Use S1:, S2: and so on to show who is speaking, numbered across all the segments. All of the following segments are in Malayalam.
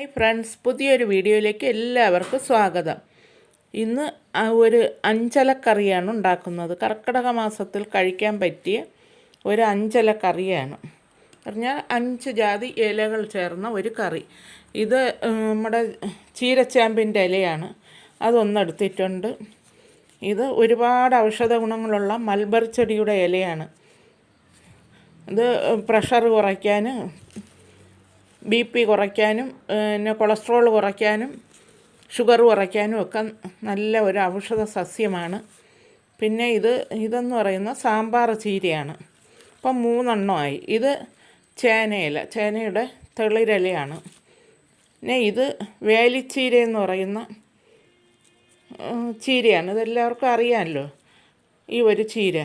S1: ഹായ് ഫ്രണ്ട്സ് പുതിയൊരു വീഡിയോയിലേക്ക് എല്ലാവർക്കും സ്വാഗതം ഇന്ന് ഒരു അഞ്ചലക്കറിയാണ് ഉണ്ടാക്കുന്നത് കർക്കിടക മാസത്തിൽ കഴിക്കാൻ പറ്റിയ ഒരു അഞ്ചലക്കറിയാണ് പറഞ്ഞാൽ അഞ്ച് ജാതി ഇലകൾ ചേർന്ന ഒരു കറി ഇത് നമ്മുടെ ചീരച്ചാമ്പിൻ്റെ ഇലയാണ് അതൊന്നെടുത്തിട്ടുണ്ട് ഇത് ഒരുപാട് ഔഷധ ഗുണങ്ങളുള്ള മൽബർ ചെടിയുടെ ഇലയാണ് ഇത് പ്രഷർ കുറയ്ക്കാൻ ബി പി കുറയ്ക്കാനും പിന്നെ കൊളസ്ട്രോൾ കുറയ്ക്കാനും ഷുഗർ കുറയ്ക്കാനും ഒക്കെ നല്ല ഒരു ഔഷധ സസ്യമാണ് പിന്നെ ഇത് ഇതെന്ന് പറയുന്ന സാമ്പാർ ചീരയാണ് അപ്പം മൂന്നെണ്ണമായി ഇത് ചേനയില ചേനയുടെ തെളിരലയാണ് പിന്നെ ഇത് വേലിച്ചീരയെന്ന് എന്ന് പറയുന്ന ചീരയാണ് ഇതെല്ലാവർക്കും അറിയാമല്ലോ ഈ ഒരു ചീര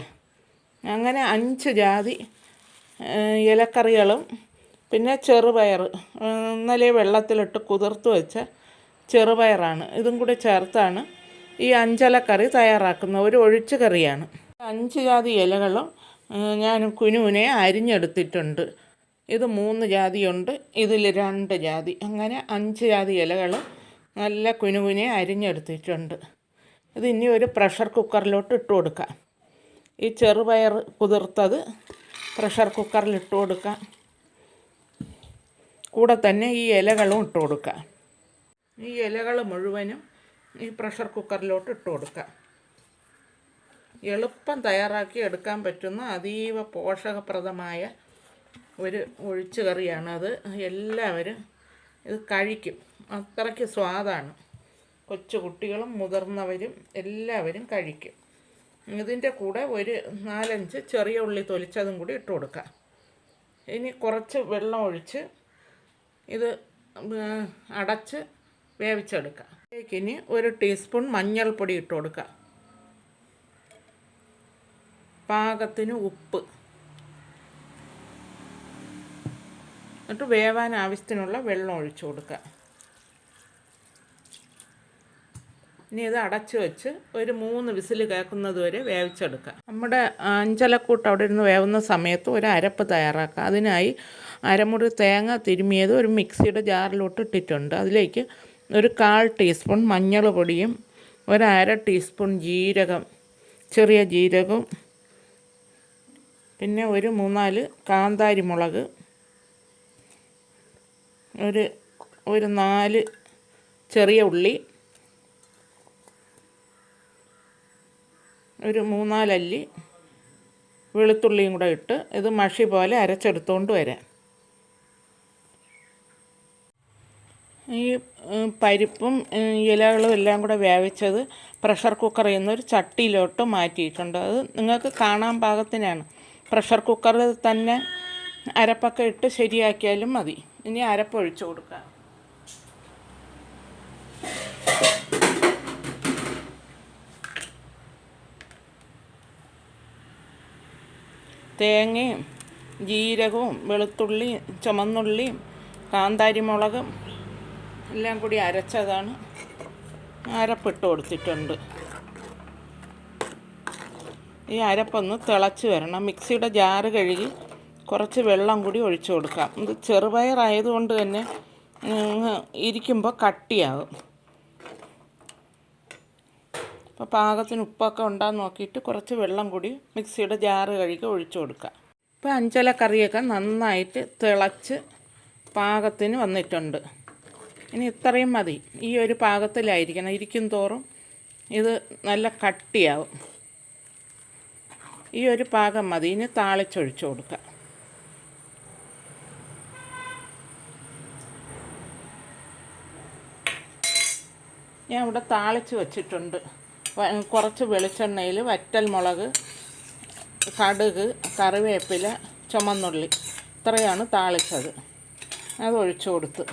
S1: അങ്ങനെ അഞ്ച് ജാതി ഇലക്കറികളും പിന്നെ ചെറുപയർ ഇന്നലെ വെള്ളത്തിലിട്ട് കുതിർത്ത് വെച്ച ചെറുപയറാണ് ഇതും കൂടി ചേർത്താണ് ഈ അഞ്ചല കറി തയ്യാറാക്കുന്നത് ഒരു ഒഴിച്ച് കറിയാണ് അഞ്ച് ജാതി ഇലകളും ഞാൻ കുനുവിനെ അരിഞ്ഞെടുത്തിട്ടുണ്ട് ഇത് മൂന്ന് ജാതിയുണ്ട് ഇതിൽ രണ്ട് ജാതി അങ്ങനെ അഞ്ച് ജാതി ഇലകൾ നല്ല കുനുവിനെ അരിഞ്ഞെടുത്തിട്ടുണ്ട് ഇത് ഇനി ഒരു പ്രഷർ കുക്കറിലോട്ട് ഇട്ട് കൊടുക്കാം ഈ ചെറുപയർ കുതിർത്തത് പ്രഷർ കുക്കറിൽ കൊടുക്കാം കൂടെ തന്നെ ഈ ഇലകളും ഇട്ട് കൊടുക്കുക ഈ ഇലകൾ മുഴുവനും ഈ പ്രഷർ കുക്കറിലോട്ട് ഇട്ട് കൊടുക്കുക എളുപ്പം തയ്യാറാക്കി എടുക്കാൻ പറ്റുന്ന അതീവ പോഷകപ്രദമായ ഒരു ഒഴിച്ചു അത് എല്ലാവരും ഇത് കഴിക്കും അത്രയ്ക്ക് സ്വാദാണ് കൊച്ചു കുട്ടികളും മുതിർന്നവരും എല്ലാവരും കഴിക്കും ഇതിൻ്റെ കൂടെ ഒരു നാലഞ്ച് ചെറിയ ഉള്ളി തൊലിച്ചതും കൂടി ഇട്ട് കൊടുക്കുക ഇനി കുറച്ച് വെള്ളം ഒഴിച്ച് ഇത് അടച്ച് വേവിച്ചെടുക്കുക ഇനി ഒരു ടീസ്പൂൺ മഞ്ഞൾപ്പൊടി ഇട്ട് കൊടുക്കുക പാകത്തിന് ഉപ്പ് എന്നിട്ട് വേവാൻ ആവശ്യത്തിനുള്ള വെള്ളം ഒഴിച്ചു കൊടുക്കുക ഇനി ഇത് അടച്ച് വെച്ച് ഒരു മൂന്ന് വിസിൽ കേൾക്കുന്നത് വരെ വേവിച്ചെടുക്കുക നമ്മുടെ അഞ്ചലക്കൂട്ട് അവിടെ ഇരുന്ന് വേവുന്ന സമയത്ത് ഒരു അരപ്പ് തയ്യാറാക്കുക അതിനായി അരമുറി തേങ്ങ തിരുമിയത് ഒരു മിക്സിയുടെ ജാറിലോട്ട് ഇട്ടിട്ടുണ്ട് അതിലേക്ക് ഒരു കാൽ ടീസ്പൂൺ മഞ്ഞൾ പൊടിയും ഒരര ടീസ്പൂൺ ജീരകം ചെറിയ ജീരകവും പിന്നെ ഒരു മൂന്നാല് കാന്താരി മുളക് ഒരു ഒരു നാല് ചെറിയ ഉള്ളി ഒരു മൂന്നാലല്ലി വെളുത്തുള്ളിയും കൂടെ ഇട്ട് ഇത് മഷി പോലെ അരച്ചെടുത്തുകൊണ്ട് വരാം ഈ പരിപ്പും ഇലകളും എല്ലാം കൂടെ വേവിച്ചത് പ്രഷർ കുക്കറിൽ ഒരു ചട്ടിയിലോട്ട് മാറ്റിയിട്ടുണ്ട് അത് നിങ്ങൾക്ക് കാണാൻ പാകത്തിനാണ് പ്രഷർ കുക്കറിൽ തന്നെ അരപ്പൊക്കെ ഇട്ട് ശരിയാക്കിയാലും മതി ഇനി അരപ്പൊഴിച്ചു കൊടുക്കാം തേങ്ങയും ജീരകവും വെളുത്തുള്ളിയും ചുമന്നുള്ളിയും കാന്താരിമുളകും എല്ലാം കൂടി അരച്ചതാണ് അരപ്പിട്ട് കൊടുത്തിട്ടുണ്ട് ഈ അരപ്പൊന്ന് തിളച്ച് വരണം മിക്സിയുടെ ജാറ് കഴുകി കുറച്ച് വെള്ളം കൂടി ഒഴിച്ചു കൊടുക്കാം ഇത് ചെറുപയറായതുകൊണ്ട് തന്നെ ഇരിക്കുമ്പോൾ കട്ടിയാകും അപ്പോൾ പാകത്തിന് ഉപ്പൊക്കെ ഉണ്ടാന്ന് നോക്കിയിട്ട് കുറച്ച് വെള്ളം കൂടി മിക്സിയുടെ ജാറ് കഴുകി ഒഴിച്ചു കൊടുക്കുക ഇപ്പോൾ അഞ്ചല കറിയൊക്കെ നന്നായിട്ട് തിളച്ച് പാകത്തിന് വന്നിട്ടുണ്ട് ഇനി ഇത്രയും മതി ഈ ഒരു പാകത്തിലായിരിക്കണം ഇരിക്കും തോറും ഇത് നല്ല കട്ടിയാവും ഈ ഒരു പാകം മതി ഇനി താളിച്ചൊഴിച്ചു കൊടുക്കുക ഞാൻ ഇവിടെ താളിച്ച് വച്ചിട്ടുണ്ട് കുറച്ച് വെളിച്ചെണ്ണയിൽ വറ്റൽ മുളക് കടുക് കറിവേപ്പില ചുമന്നുള്ളി ഇത്രയാണ് താളിച്ചത് അത് ഒഴിച്ചു കൊടുത്ത്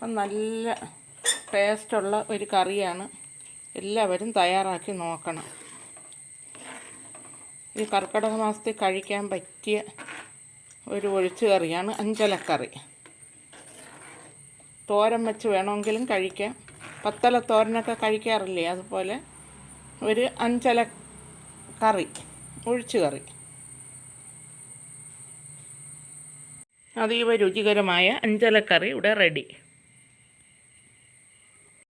S1: അപ്പം നല്ല ടേസ്റ്റുള്ള ഒരു കറിയാണ് എല്ലാവരും തയ്യാറാക്കി നോക്കണം ഈ കർക്കിടക മാസത്തിൽ കഴിക്കാൻ പറ്റിയ ഒരു ഒഴിച്ചു കറിയാണ് അഞ്ചലക്കറി തോരൻ വെച്ച് വേണമെങ്കിലും കഴിക്കാം പത്തല തോരനൊക്കെ കഴിക്കാറില്ലേ അതുപോലെ ഒരു അഞ്ചല കറി ഒഴിച്ചു കറി അതീവ രുചികരമായ അഞ്ചലക്കറി ഇവിടെ റെഡി